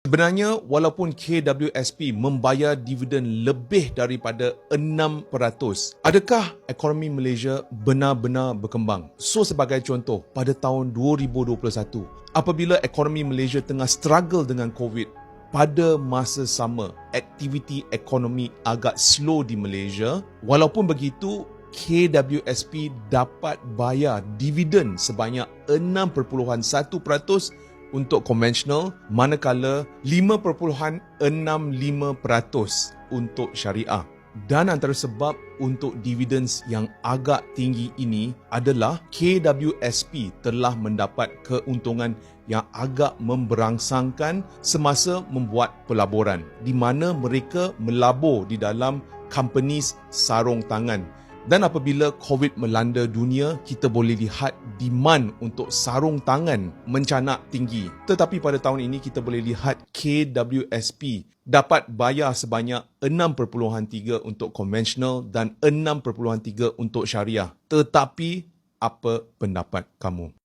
Sebenarnya walaupun KWSP membayar dividen lebih daripada 6%, adakah ekonomi Malaysia benar-benar berkembang? So sebagai contoh, pada tahun 2021, apabila ekonomi Malaysia tengah struggle dengan COVID, pada masa sama, aktiviti ekonomi agak slow di Malaysia. Walaupun begitu, KWSP dapat bayar dividen sebanyak 6.1% untuk konvensional manakala 5.65% untuk syariah. Dan antara sebab untuk dividends yang agak tinggi ini adalah KWSP telah mendapat keuntungan yang agak memberangsangkan semasa membuat pelaburan di mana mereka melabur di dalam companies sarung tangan dan apabila COVID melanda dunia, kita boleh lihat demand untuk sarung tangan mencanak tinggi. Tetapi pada tahun ini kita boleh lihat KWSP dapat bayar sebanyak 6.3 untuk konvensional dan 6.3 untuk syariah. Tetapi apa pendapat kamu?